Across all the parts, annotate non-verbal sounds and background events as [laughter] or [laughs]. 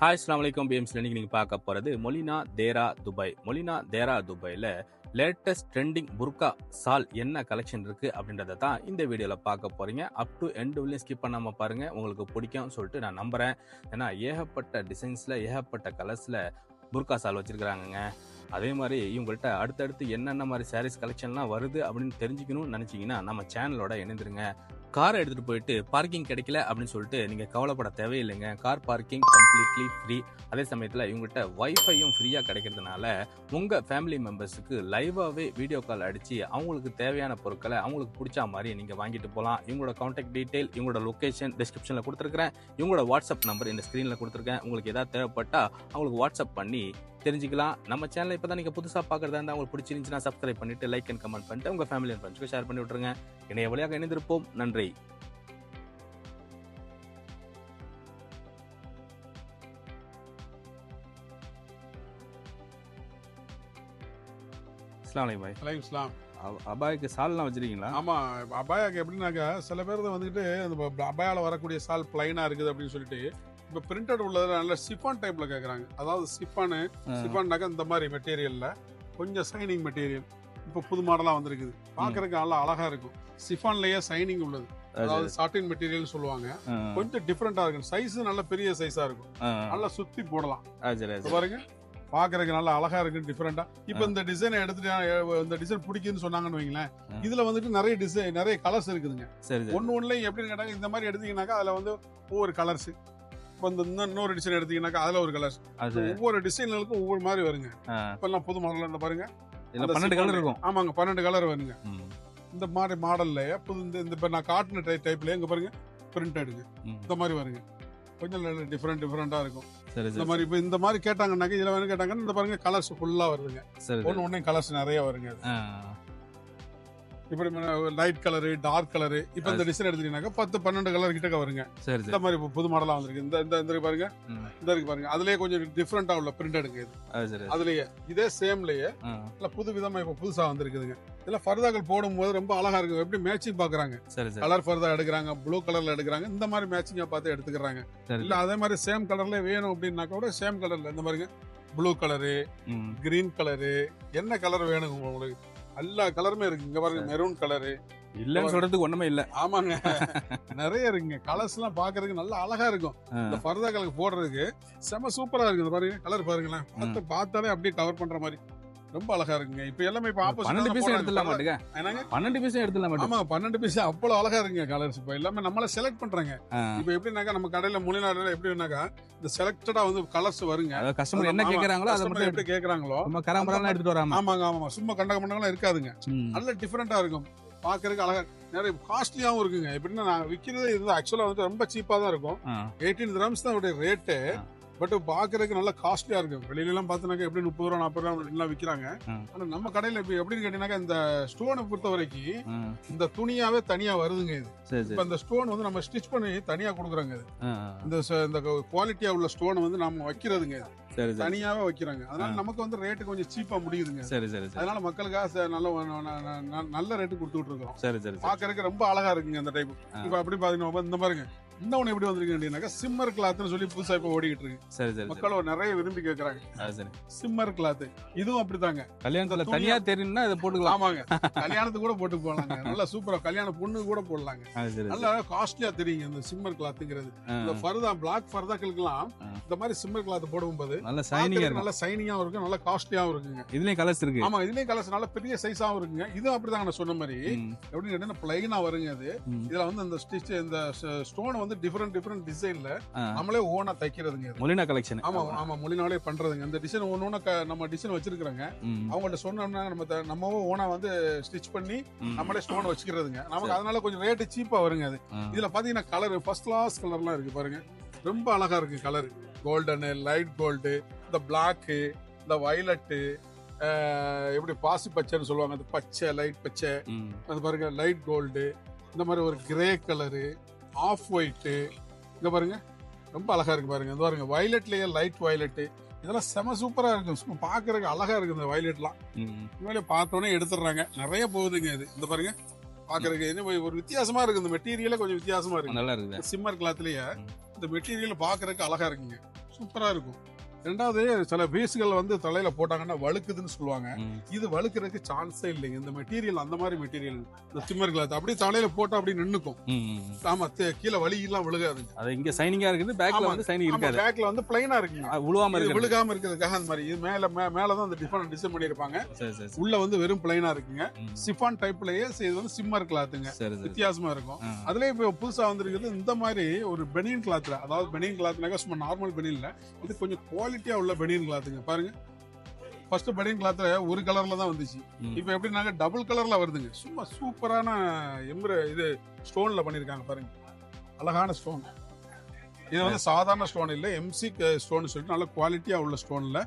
Hi அஸ்லாம் வலைக்கம் பிஎம்ஸ் இன்னைக்கு நீங்கள் பார்க்க போகிறது மொலினா தேரா துபாய். மொலினா தேரா துபாயில் லேட்டஸ்ட் ட்ரெண்டிங் புர்கா சால் என்ன கலெக்ஷன் இருக்குது அப்படின்றத தான் இந்த வீடியோவில் பார்க்க போகிறீங்க அப் டு எண்டு வரையும் ஸ்கிப் பண்ணாமல் பாருங்கள் உங்களுக்கு பிடிக்கும் சொல்லிட்டு நான் நம்புகிறேன் ஏன்னா ஏகப்பட்ட டிசைன்ஸில் ஏகப்பட்ட கலர்ஸில் புர்கா சால் வச்சுருக்கிறாங்கங்க. அதே மாதிரி இவங்கள்ட்ட அடுத்தடுத்து என்னென்ன மாதிரி சாரீஸ் கலெக்ஷன்லாம் வருது அப்படின்னு தெரிஞ்சுக்கணும்னு நினச்சிங்கன்னா நம்ம சேனலோட இணைந்துருங்க. காரை எடுத்துகிட்டு போயிட்டு பார்க்கிங் கிடைக்கல அப்படின்னு சொல்லிட்டு நீங்கள் கவலைப்பட தேவையில்லைங்க. கார் பார்க்கிங் கம்ப்ளீட்லி ஃப்ரீ அதே சமயத்தில் இவங்ககிட்ட வைஃபையும் ஃப்ரீயாக கிடைக்கிறதுனால உங்கள் ஃபேமிலி மெம்பர்ஸுக்கு லைவாகவே வீடியோ கால் அடித்து அவங்களுக்கு தேவையான பொருட்களை அவங்களுக்கு பிடிச்ச மாதிரி நீங்கள் வாங்கிட்டு போகலாம் இவங்களோட காண்டாக்ட் டீட்டெயில் இவங்களோட லொக்கேஷன் டிஸ்கிரிப்ஷனில் கொடுத்துருக்கேன் இவங்களோட வாட்ஸ்அப் நம்பர் இந்த ஸ்க்ரீனில் கொடுத்துருக்கேன். உங்களுக்கு எதாவது தேவைப்பட்டால் அவங்களுக்கு வாட்ஸ்அப் பண்ணி தெரிஞ்சுக்கலாம். நம்ம சேனலை இப்போ தான் நீங்கள் புதுசாக பார்க்குறதா இருந்தால் உங்களுக்கு பிடிச்சிருந்துச்சுன்னா சப்ஸ்கிரைப் பண்ணிட்டு லைக் அண்ட் கமெண்ட் பண்ணிட்டு உங்கள் ஃபேமிலி அண்ட் ஃப்ரெண்ட்ஸ்க்கு ஷேர் பண்ணி விட்ருங்க இணைய வழியாக இணைந்திருப்போம். நன்றி. அபாய்க்கு சால்லாம் வச்சிருக்கீங்களா? ஆமா அபாயாக்கு எப்படின்னாக்கா சில பேர் வந்துட்டு அந்த அபாயால வரக்கூடிய சால் பிளைனா இருக்குது அப்படின்னு சொல்லிட்டு இப்ப பிரிண்டட் உள்ளதுல நல்ல சிஃபான் டைப்ல கேக்குறாங்க. அதாவது சிஃபானு சிஃபான்னாக்கா இந்த மாதிரி மெட்டீரியல்ல கொஞ்சம் சைனிங் மெட்டீரியல் இப்போ புது மாடலா வந்திருக்குது. பாக்குறதுக்கு நல்லா அழகா இருக்கும். சிஃபான்லயே சைனிங் உள்ளது. அதாவது சாட்டின் மெட்டீரியல் சொல்லுவாங்க. கொஞ்சம் டிஃப்ரெண்டா இருக்கும். சைஸ் நல்ல பெரிய சைஸா இருக்கும். நல்லா சுத்தி போடலாம். பாருங்க. பாக்குறதுக்கு நல்லா அழகா இருக்கு டிஃப்ரெண்டா இப்ப இந்த டிசைனை எடுத்துட்டு இந்த டிசைன் பிடிக்குதுன்னு சொன்னாங்கன்னு வைங்களேன். இதுல வந்துட்டு நிறைய டிசைன் நிறைய கலர்ஸ் இருக்குதுங்க. ஒன்னு ஒண்ணுலயும் எப்படின்னு கேட்டாங்க இந்த மாதிரி எடுத்தீங்கன்னாக்கா அதுல வந்து ஒவ்வொரு கலர்ஸ் இப்போ இந்த இன்னொரு டிசைன் எடுத்தீங்கன்னாக்கா அதுல ஒரு கலர்ஸ் அது ஒவ்வொரு டிசைன்களுக்கும் ஒவ்வொரு மாதிரி வருங்க. ஆ. இப்ப எல்லாம் புது மாடல் இந்த பாருங்க. பன்னெண்டு கலர் இருக்கும். ஆமாங்க பன்னெண்டு கலர் வருங்க. இந்த மாதிரி மாடல்ல புது இந்த இந்த இப்ப நான் காட்டின டை டைப்ல எங்க பாருங்க பிரிண்ட் எடுங்க. இந்த மாதிரி வருங்க. கொஞ்சம் டிஃப்ரெண்ட் டிஃப்ரெண்டா இருக்கும். இந்த மாதிரி இப்ப இந்த மாதிரி கேட்டாங்கன்னாக்க இதுல வேணும் கேட்டாங்கன்னா இந்த பாருங்க கலர்ஸ் ஃபுல்லா வருதுங்க. ஒன்னு ஒண்ணு கலர்ஸ் நிறைய வருங்க. இப்படி லைட் கலரு டார்க் கலரு இப்ப இந்த டிசைன் எடுத்தீங்கன்னாக்கா பத்து பன்னெண்டு கலர் கிட்டக்க வருங்க இந்த மாதிரி இப்ப புது மாடலா வந்திருக்கு. இந்த இந்த இந்த பாருங்க. இந்த இருக்கு பாருங்க. அதுலயே கொஞ்சம் டிஃப்ரெண்டா உள்ள பிரிண்ட் எடுங்க இது. அதுலயே இதே சேம்லயே இல்ல புது விதமா இப்ப புதுசா வந்திருக்குதுங்க. இதுல ஃபர்தாக்கள் போடும்போது ரொம்ப அழகா இருக்கு. எப்படி மேட்சிங் பாக்குறாங்க. கலர் ஃபர்தா எடுக்கிறாங்க ப்ளூ கலர்ல எடுக்கிறாங்க. இந்த மாதிரி மேட்சிங்கா பார்த்து எடுத்துக்கிறாங்க. இல்ல அதே மாதிரி சேம் கலர்ல வேணும் அப்படின்னாக்க கூட சேம் கலர்ல இந்த மாதிரிங்க ப்ளூ கலரு கிரீன் கலரு என்ன கலர் வேணும் உங்களுக்கு? எல்லா கலருமே இருக்கு. இங்க பாருங்க மெரூன் கலரு இல்லன்னு சொல்றதுக்கு ஒண்ணுமே இல்ல. ஆமாங்க. [laughs] நிறைய இருக்குங்க. கலர்ஸ் எல்லாம் பாக்குறதுக்கு நல்லா அழகா இருக்கும். இந்த ஃபர்தா கலருக்கு போடுறதுக்கு செம சூப்பரா இருக்கு இந்த பாருங்க கலர் பாருங்களேன். பார்த்து பார்த்தாலே அப்படியே கவர் பண்ற மாதிரி. ரொம்ப அழகா இருக்குங்க. இப்ப எல்லாமே இப்ப பன்னெண்டு பீஸும் எடுத்துடலாம் ஆப்போசிட் மாட்டுங்க என்னங்க? பன்னெண்டு பீஸும் எடுத்துடலாம் மாட்டுங்க ஆமா பன்னெண்டு பீஸ் அவ்வளவு அழகா இருக்குங்க கலர்ஸ் இப்ப எல்லாமே நம்மள செலக்ட் பண்றாங்க. இப்ப எப்படின்னாக்கா நம்ம கடையில மொழிநாடுல எப்படின்னாக்கா இந்த செலக்டடா வந்து கலர்ஸ் வருங்க. கஸ்டமர் என்ன ஆமா, கேக்குறாங்களோ அதை மட்டும் எப்படி கேக்குறாங்களோ சும்மா கராமராலாம் எடுத்துட்டு வராம. ஆமாங்க ஆமாங்க. சும்மா கண்ட கண்டங்களாம் இருக்காதுங்க. நல்ல டிஃப்ரெண்டா இருக்கும். பாக்குறதுக்கு அழகா நிறைய காஸ்ட்லியாவும் இருக்குங்க. எப்படின்னா நான் விற்கிறது இது ஆக்சுவலா வந்து ரொம்ப சீப்பா தான் இருக்கும். எயிட்டீன் கிராம்ஸ் தான் ரேட்டு. பட் பாக்குறதுக்கு நல்லா காஸ்ட்லியா இருக்கு. வெளியில எல்லாம் பாத்தீங்கன்னா எப்படி முப்பது ரூபா நாற்பது ரூபா எல்லாம் விக்கிறாங்க. ஆனா நம்ம கடையில இப்ப எப்படின்னு கேட்டீங்கன்னா இந்த ஸ்டோனை பொறுத்த வரைக்கும் இந்த துணியாவே தனியா வருதுங்க இது. இப்ப இந்த ஸ்டோன் வந்து நம்ம ஸ்டிச் பண்ணி தனியா கொடுக்குறாங்க இது. இந்த குவாலிட்டியா உள்ள ஸ்டோனை வந்து நம்ம வைக்கிறதுங்க இது. தனியாவே வைக்கிறாங்க. அதனால. நமக்கு வந்து ரேட்டு கொஞ்சம் சீப்பா முடியுதுங்க சரி சரி அதனால மக்களுக்காக நல்ல நல்ல ரேட்டு கொடுத்துட்டு இருக்கோம். சரி பாக்குறதுக்கு ரொம்ப அழகா இருக்குங்க அந்த டைப். இப்ப அப்படி பாத்தீங்கன்னா இந்த பாருங்க. இந்த ஒண்ணு எப்படி வந்திருக்கு அப்படின்னாக்கா சிம்மர் கிளாத்னு சொல்லி புதுசா இப்ப ஓடிக்கிட்டு இருக்கு. சரி சரி மக்கள் நிறைய விரும்பி கேக்குறாங்க. அது சரி. சிம்மர் கிளாத் இதுவும் அப்படித்தாங்க. கல்யாணத்துல இந்த துணியா- தனியா தெரியும்னா இதை போட்டுக்கலாம். ஆமாங்க. [laughs] கல்யாணத்துக்கு கூட போட்டு போடலாங்க நல்லா சூப்பரா கல்யாண பொண்ணு கூட போடலாங்க. நல்லா காஸ்ட்லியா தெரியுங்க இந்த சிம்மர் கிளாத்துங்கிறது இந்த ஃபர்தா பிளாக் ஃபர்தாக்களுக்கெல்லாம் ஆ. இந்த மாதிரி சிம்மர் கிளாத் போடும்போது நல்ல சைனிங்கா பார்க்கறதுக்கு இருக்கும். நல்லா சைனிங்காவும் இருக்கும் நல்லா காஸ்ட்லியாவும் இருக்குங்க. இதுலயும் கலர்ஸ் இருக்கு. ஆமா இதுலயும் கலர்ஸ் நல்ல பெரிய சைஸாவும் இருக்குங்க. இதுவும் அப்படிதாங்க நான் சொன்ன மாதிரி எப்படின்னு கேட்டீங்கன்னா பிளைனா வருங்க அது. இதுல வந்து இந்த ஸ்டிச் இந்த ஸ்டோன் வந்து டிஃபரெண்ட் டிஃபரெண்ட் டிசைன்ல நம்மளே ஓனா தைக்கிறதுங்க. மொலினா கலெக்ஷன் ஆமா ஆமா மொழினாலே பண்றதுங்க. இந்த டிசைன் க- நம்ம டிசைன் வச்சிருக்கிறோங்க அவங்கள்ட்ட சொன்னோம்னா நம்ம நம்மவும் ஓனா வந்து ஸ்டிச் பண்ணி நம்மளே ஸ்டோன் வச்சுக்கிறதுங்க. நமக்கு. அதனால கொஞ்சம் ரேட்டு சீப்பா வருங்க அது. இதுல பாத்தீங்கன்னா கலர் ஃபர்ஸ்ட் கிளாஸ் கலர்லாம் இருக்கு பாருங்க. ரொம்ப அழகா இருக்கு கலர் கோல்டனு லைட் கோல்டு இந்த பிளாக்கு இந்த வயலட்டு எப்படி பாசி பச்சைன்னு சொல்லுவாங்க அந்த பச்சை லைட் பச்சை. அது பாருங்க லைட் கோல்டு இந்த மாதிரி ஒரு கிரே கலரு ஆஃப் ஒயிட்டு இங்க பாருங்க. ரொம்ப அழகா இருக்கு பாருங்க. இந்த பாருங்க. வயலட்லயே லைட் வயலட்டு இதெல்லாம் செம சூப்பரா இருக்கும். சும்மா பாக்குறதுக்கு அழகா இருக்கு இந்த வயலட்லாம் உண்மையிலே பார்த்தோன்னே எடுத்துடுறாங்க. நிறைய போகுதுங்க இது. இந்த பாருங்க. பாக்குறதுக்கு என்ன ஒரு வித்தியாசமா இருக்கு. இந்த மெட்டீரியலே கொஞ்சம் வித்தியாசமா இருக்கு. நல்லா இருக்குது. சிம்மர் கிளாத்லயே. இந்த மெட்டீரியல் பாக்குறதுக்கு அழகா இருக்குங்க. சூப்பரா இருக்கும். ரெண்டாவது சில பீஸ்கள் வந்து தலையில போட்டாங்கன்னா வழுக்குதுன்னு சொல்லுவாங்க. இது வழுக்கிறதுக்கு சான்ஸே இல்லைங்க இந்த மெட்டீரியல் அந்த மாதிரி மெட்டீரியல் இந்த சிம்மர் கிளாத் அப்படியே தலையில போட்டா அப்படியே நின்னுக்கும். ஆமா கீழே வலி எல்லாம் விழுகாதுங்க அது இங்க சைனிங்கா இருக்குது பேக்ல. வந்து சைனிங் இருக்காது பேக்ல வந்து பிளைனா இருக்குங்க உழுவாம இது இருக்கு விழுகாம இருக்கிறதுக்காக அந்த மாதிரி இது மேல மே- மேலதான் அந்த டிஃபரெண்ட் டிசைன் பண்ணிருப்பாங்க. உள்ள வந்து வெறும் பிளைனா இருக்குங்க. சிஃபான் டைப்லயே இது வந்து சிம்மர் கிளாத்துங்க வித்தியாசமா இருக்கும். அதுலயே இப்போ புதுசா வந்திருக்குது இந்த மாதிரி ஒரு பெனியன் கிளாத்ல அதாவது பெனியன் கிளாத்னாக்க சும்மா நார்மல் பெனியன்ல இது கொஞ்சம் குவாலிட்டியா உள்ள பெனியன் கிளாத்துங்க பாருங்க. ஃபர்ஸ்ட் பெனியன் கிளாத்ல ஒரு கலர்ல தான் வந்துச்சு. இப்போ எப்படின்னாக்க டபுள் கலர்ல வருதுங்க. சும்மா சூப்பரான எம்ப்ர இது ஸ்டோன்ல பண்ணிருக்காங்க பாருங்க. அழகான ஸ்டோன் இது வந்து சாதாரண ஸ்டோன் இல்ல எம்சி ஸ்டோன் சொல்லிட்டு நல்ல குவாலிட்டியா உள்ள ஸ்டோன்ல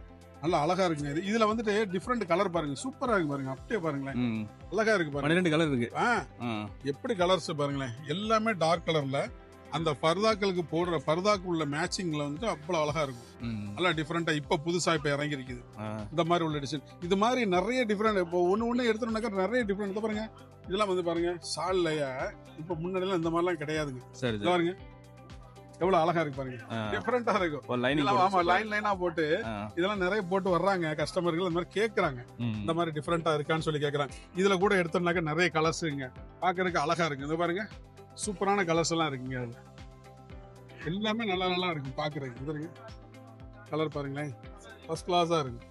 நல்ல அழகா இருக்குங்க இது. இதுல வந்துட்டு டிஃப்ரெண்ட் கலர் பாருங்க. சூப்பரா இருக்கு பாருங்க. அப்படியே பாருங்களேன். அழகா இருக்கு பாருங்க. பன்னிரெண்டு கலர் இருக்கு. எப்படி கலர்ஸ் பாருங்களேன். எல்லாமே டார்க் கலர்ல அந்த பர்தாக்களுக்கு போடுற பர்தாக்கு உள்ள மேட்சிங்ல வந்துட்டு அவ்வளவு அழகா இருக்கும். நல்லா டிஃப்ரெண்டா இப்ப புதுசா இப்ப இறங்கி இருக்குது. இந்த மாதிரி உள்ள டிசைன் இது மாதிரி நிறைய டிஃப்ரெண்ட் இப்போ ஒண்ணு ஒண்ணு எடுத்துட்டோம்னாக்கா நிறைய டிஃப்ரெண்ட் பாருங்க. இதெல்லாம் வந்து பாருங்க சால்லைய இப்ப முன்னாடிலாம் இந்த மாதிரிலாம் கிடையாதுங்க. சரி பாருங்க. எவ்வளவு அழகா இருக்கு பாருங்க. டிஃப்ரெண்டா இருக்கும். ஆமா லைன் லைனா போட்டு. இதெல்லாம் நிறைய போட்டு வர்றாங்க கஸ்டமர்கள் இந்த மாதிரி கேக்குறாங்க. இந்த மாதிரி டிஃப்ரெண்டா இருக்கான்னு சொல்லி கேக்குறாங்க. இதுல கூட எடுத்தோம்னாக்க நிறைய கலர்ஸ் இருக்குங்க பாக்குறதுக்கு அழகா இருக்கு. இந்த பாருங்க. சூப்பரான கலர்ஸ் எல்லாம் இருக்குங்க அதுல. எல்லாமே நல்லா நல்லா இருக்கு பாக்குறதுக்கு. இது கலர் பாருங்களேன். ஃபர்ஸ்ட் கிளாஸா இருக்கு.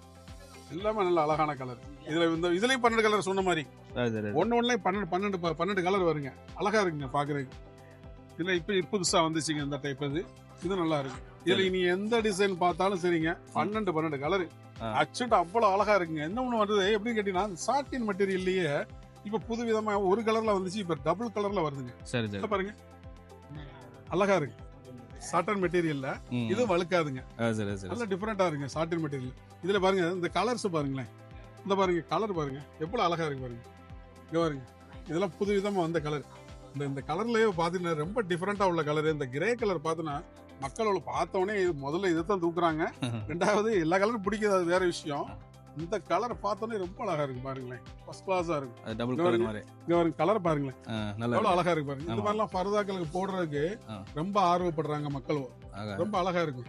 எல்லாமே நல்ல அழகான கலர் இதுல இந்த இதுலயும் பன்னெண்டு கலர் சொன்ன மாதிரி. ஒன்னு ஒண்ணுலயும் பன்னெண்டு பன்னெண்டு பன்னெண்டு கலர் வருங்க. அழகா இருக்குங்க பாக்குறதுக்கு. இதுல இப்ப இப்ப புதுசா வந்துச்சுங்க இந்த டைப் இது இது நல்லா இருக்கு. இதுல நீ எந்த டிசைன் பார்த்தாலும் சரிங்க. பன்னெண்டு பன்னெண்டு கலர். அச்சுட்டு அவ்வளவு அழகா இருக்குங்க. என்ன ஒண்ணு வருது? எப்படின்னு கேட்டீங்கன்னா சாட்டின் மெட்டீரியல்லையே இப்ப புது விதமா ஒரு கலர்ல வந்துச்சு இப்ப டபுள் கலர்ல வருதுங்க. சரி சரி. பாருங்க. அழகா இருக்கு. சாட்டன் மெட்டீரியல்ல. இது வழுக்காதுங்க. நல்ல டிஃபரெண்டா இருக்குங்க சாட்டின் மெட்டீரியல் இதுல பாருங்க இந்த கலர்ஸ் பாருங்களேன். இந்த பாருங்க கலர் பாருங்க. எவ்வளவு அழகா இருக்கு பாருங்க. இங்க பாருங்க. இதெல்லாம் புது விதமா வந்த கலர் இந்த இந்த கலர்லயே பாத்தீங்கன்னா ரொம்ப டிஃபரெண்டா உள்ள கலர் இந்த கிரே கலர் பார்த்தோன்னா மக்கள் பார்த்தோன்னே முதல்ல இதை தான் தூக்குறாங்க. [laughs] ரெண்டாவது எல்லா கலரும் பிடிக்குது வேற விஷயம். இந்த கலர் பார்த்தோன்னே ரொம்ப அழகா இருக்கு பாருங்களேன். ஃபர்ஸ்ட் கிளாஸா இருக்கு. Double colour. மாதிரி. இங்க கலர் பாருங்களேன். நல்லா. அழகா இருக்கு பாருங்க. இந்த. மாதிரிலாம் பரதாக்களுக்கு போடுறதுக்கு. ரொம்ப ஆர்வப்படுறாங்க மக்கள். ரொம்ப அழகா இருக்கும்.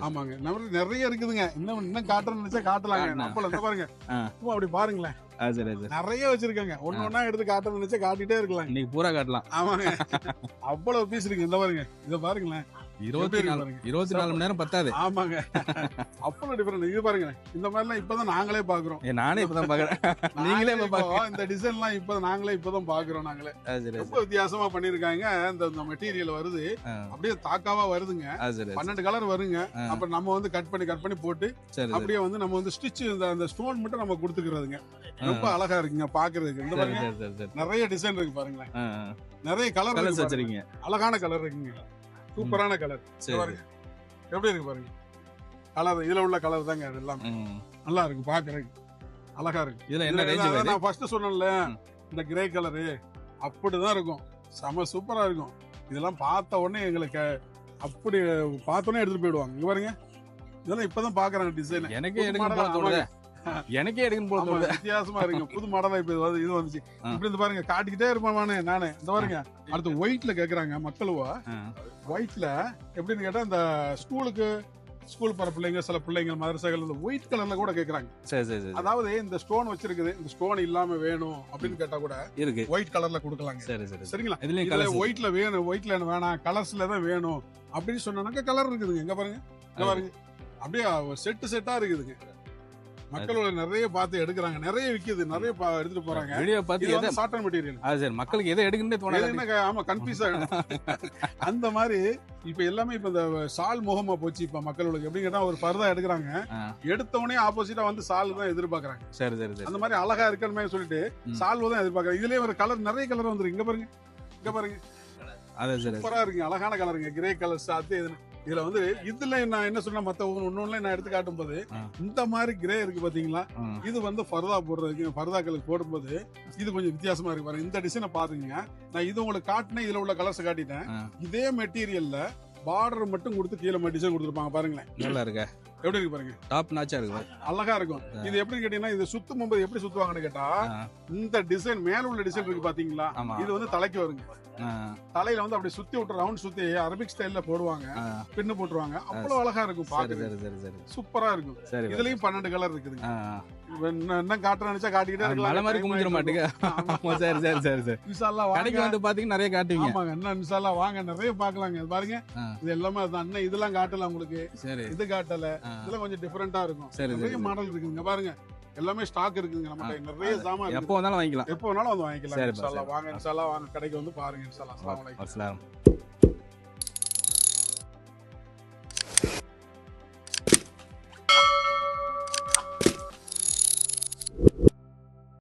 ஆமாங்க. நம்ம நிறைய இருக்குதுங்க. இன்னும் இன்னும் காட்டுறேன்னு நினைச்சா காட்டலாங்க. அப்பல இந்த பாருங்க. சும்மா அப்படி பாருங்களேன். நிறைய வச்சிருக்காங்க. ஒண்ணு ஒண்ணா எடுத்து காட்டுறேன்னு நினைச்சா காட்டிட்டே இருக்கலாம். இன்னைக்கு பூரா காட்டலாம். ஆமாங்க. அவ்வளவு பீஸ் இருக்கு இந்த பாருங்க. இத பாருங்களேன். இருபத்தி நாலு. இருபத்தி நாலு மணி நேரம் பத்தாது. ஆமாங்க. அவ்வளவு டிஃபரெண்ட் இது பாருங்க இந்த மாதிரிலாம் இப்பதான் நாங்களே பாக்குறோம். நானே இப்பதான் [laughs] பாக்குறேன். நீங்களே இந்த டிசைன்லாம் இப்ப நாங்களே இப்பதான் பாக்குறோம் நாங்களே. ரொம்ப வித்தியாசமா பண்ணிருக்காங்க. இந்த மெட்டீரியல் வருது. அப்படியே தாக்காவா வருதுங்க. பன்னெண்டு கலர் வருங்க. அப்புறம் நம்ம வந்து கட் பண்ணி கட் பண்ணி போட்டு அப்படியே வந்து நம்ம வந்து ஸ்டிச் இந்த அந்த ஸ்டோன் மட்டும் நம்ம கொடுத்துக்கிறதுங்க. ரொம்ப. அழகா இருக்குங்க பாக்குறதுக்கு. இந்த பாருங்க. நிறைய டிசைன் இருக்கு பாருங்களேன். நிறைய கலர். வச்சிருக்கீங்க. அழகான கலர் இருக்குங்க. சூப்பரான கலர். பாருங்க. எப்படி இருக்கு பாருங்க. கலர் இதுல உள்ள கலர் தாங்க அது எல்லாம். நல்லா இருக்கு பாக்குறதுக்கு. அழகா இருக்கு. இதுல என்ன ரேஞ்ச் நான் ஃபர்ஸ்ட் சொன்னேன்ல. இந்த கிரே கலரு அப்படிதான் இருக்கும். செம சூப்பரா இருக்கும். இதெல்லாம் பார்த்த உடனே எங்களுக்கு அப்படி பார்த்தோன்னே எடுத்துட்டு போயிடுவாங்க. இங்க பாருங்க. இதெல்லாம் இப்பதான் பாக்குறாங்க டிசைன் எனக்கே புது எனக்கே எடுக்கணும் போல தோணுது. வித்தியாசமா இருக்கு புது மாடலா இப்ப இது வந்து- இது வந்துச்சு. இப்படி இந்த பாருங்க. காட்டிக்கிட்டே இருப்பேன் நானு. இந்த பாருங்க. அடுத்து ஒயிட்ல கேக்குறாங்க மக்களுவா. ஒயிட்ல எப்படின்னு கேட்டா இந்த ஸ்கூலுக்கு ஸ்கூல் போற பிள்ளைங்க சில பிள்ளைங்க மதரசைகள் இந்த ஒயிட் கலர்ல கூட கேக்குறாங்க. சரி சரி சரி. அதாவது இந்த ஸ்டோன் வச்சிருக்குது. இந்த ஸ்டோன் இல்லாம வேணும் அப்படின்னு கேட்டா கூட இருக்கு. ஒயிட் கலர்ல கொடுக்கலாங்க. சரி சரி சரி. சரிங்களா? இதுல ஒயிட்ல வேணும் ஒயிட்ல வேணாம். கலர்ஸ்ல தான் வேணும். அப்படின்னு சொன்னாக்க கலர் இருக்குதுங்க. இங்க பாருங்க. பாருங்க. அப்படியே செட்டு செட்டா இருக்குதுங்க மக்களோட நிறைய பார்த்து எடுக்கிறாங்க. நிறைய விக்குது. நிறைய எடுத்துட்டு போறாங்க. வீடியோ பார்த்து எதை சாட்டன் மெட்டீரியல் அது சரி. மக்களுக்கு எதை எடுக்கணும்னே தோணாது. என்ன ஆமா கன்ஃபியூஸ் [laughs] அந்த மாதிரி இப்ப எல்லாமே இப்ப இந்த சால் முகமா போச்சு இப்ப மக்களுக்கு எப்படி கேட்டா ஒரு பர்தா எடுக்கிறாங்க. ஆ. எடுத்த உடனே ஆப்போசிட்டா வந்து சால் தான் எதிர்பார்க்கறாங்க. சரி சரி சரி. அந்த மாதிரி அழகா இருக்கணுமே சொல்லிட்டு. சால்வ தான் எதிர்பார்க்கறாங்க. இதுலயே ஒரு கலர் நிறைய கலர் வந்துருக்கு. இங்க பாருங்க. இங்க பாருங்க. சூப்பரா இருக்குங்க அழகான கலருங்க கிரே கலர் அது இது. இதுல வந்து இதுல நான் என்ன சொன்னா மத்த ஒன்னொன்னு நான் எடுத்து காட்டும் போது. இந்த மாதிரி கிரே இருக்கு பாத்தீங்களா. இது வந்து ஃபர்தா போடுறதுக்கு ஃபர்தாக்களுக்கு போடும்போது இது கொஞ்சம் வித்தியாசமா இருக்கு பாருங்க இந்த டிசைனை பாத்துங்க நான் இது உங்களுக்கு காட்டினேன் இதுல உள்ள கலர்ஸ் காட்டிட்டேன். இதே மெட்டீரியல்ல பார்டர் மட்டும் கொடுத்து கீழே டிசைன் கொடுத்துருப்பாங்க பாருங்களேன் நல்லா இருக்க எப்படி இருக்கு பாருங்க? டாப் நாச்சா இருக்கு அழகா இருக்கும். இது எப்படி கேட்டீங்கன்னா இது சுத்தும் போது எப்படி சுத்துவாங்கன்னு கேட்டா இந்த டிசைன் மேல உள்ள டிசைன் இருக்கு பாத்தீங்களா. இது வந்து தலைக்கு வருங்க. தலையில வந்து அப்படி சுத்தி விட்டு ரவுண்ட் சுத்தி அரபிக் ஸ்டைல்ல போடுவாங்க. பின்னு போட்டுருவாங்க. அவ்வளவு அழகா இருக்கும் பாக்குறது சூப்பரா இருக்கும். இதுலயும் பன்னெண்டு கலர் இருக்குதுங்க ஆ, இன்னும் இன்னும் காட்ட நினைச்சா காட்டிக்கிட்டே மலை மாதிரி குமிஞ்சிட மாட்டேங்க. சரி சரி சரி சரி. [laughs] கடைக்கு வாங்க. வந்து பாத்தீங்கன்னா நிறைய காட்டுவீங்க. ஆமாங்க இன்னும் இன்ஷால்லா வாங்க நிறைய பாக்கலாங்க. பாருங்க. இது எல்லாமே அண்ணன் இதெல்லாம் காட்டல உங்களுக்கு. சரி. இது காட்டல. இதெல்லாம் கொஞ்சம் டிஃபரெண்டா இருக்கும். சரி, நிறைய. மாடல் இருக்குங்க பாருங்க. எல்லாமே ஸ்டாக் இருக்குங்க நம்ம நிறைய சாமான் எப்போ வந்தாலும் வாங்கிக்கலாம். எப்போ வேணாலும் வந்து வாங்கிக்கலாம். இன்ஷால்லா. வாங்க இன்ஷால்லா வாங்க கடைக்கு வந்து பாருங்க. இன்ஷால்லா